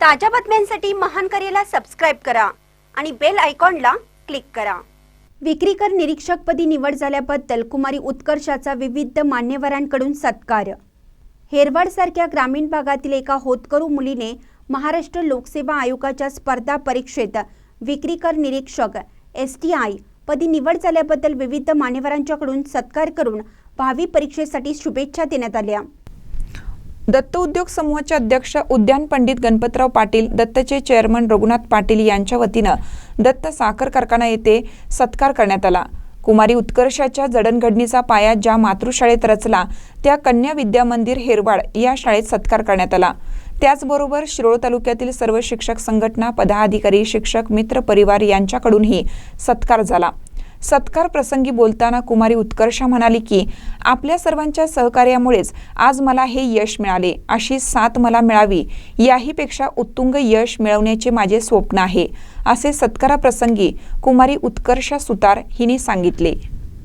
ताज्या बातम्यांसाठी महान करेला सबस्क्राईब करा आणि बेल आयकॉनला क्लिक करा. विक्रीकर निरीक्षकपदी निवड झाल्याबद्दल कुमारी उत्कर्षाचा विविध मान्यवरांकडून सत्कार. हेरवाडसारख्या ग्रामीण भागातील एका होतकरू मुलीने महाराष्ट्र लोकसेवा आयोगाच्या स्पर्धा परीक्षेत विक्रीकर निरीक्षक एस टी आय पदी निवड झाल्याबद्दल विविध मान्यवरांच्याकडून सत्कार करून भावी परीक्षेसाठी शुभेच्छा देण्यात आल्या. दत्त उद्योग समूहाचे अध्यक्ष उद्यान पंडित गणपतराव पाटील दत्तचे चेअरमन रघुनाथ पाटील यांच्या वतीनं दत्त साखर कारखाना येथे सत्कार करण्यात आला. कुमारी उत्कर्षाच्या जडणघडणीचा पाया ज्या मातृशाळेत रचला त्या कन्या विद्या मंदिर हेरवाड या शाळेत सत्कार करण्यात आला. त्याचबरोबर शिरोळ तालुक्यातील सर्व शिक्षक संघटना पदाधिकारी शिक्षक मित्र परिवार यांच्याकडूनही सत्कार झाला. सत्कार प्रसंगी बोलताना कुमारी उत्कर्षा म्हणाली की आपल्या सर्वांच्या सहकार्यामुळेच आज मला हे यश मिळाले. अशी साथ मला मिळावी. याहीपेक्षा उत्तुंग यश मिळवण्याचे माझे स्वप्न आहे. असे सत्काराप्रसंगी कुमारी उत्कर्षा सुतार हिने सांगितले.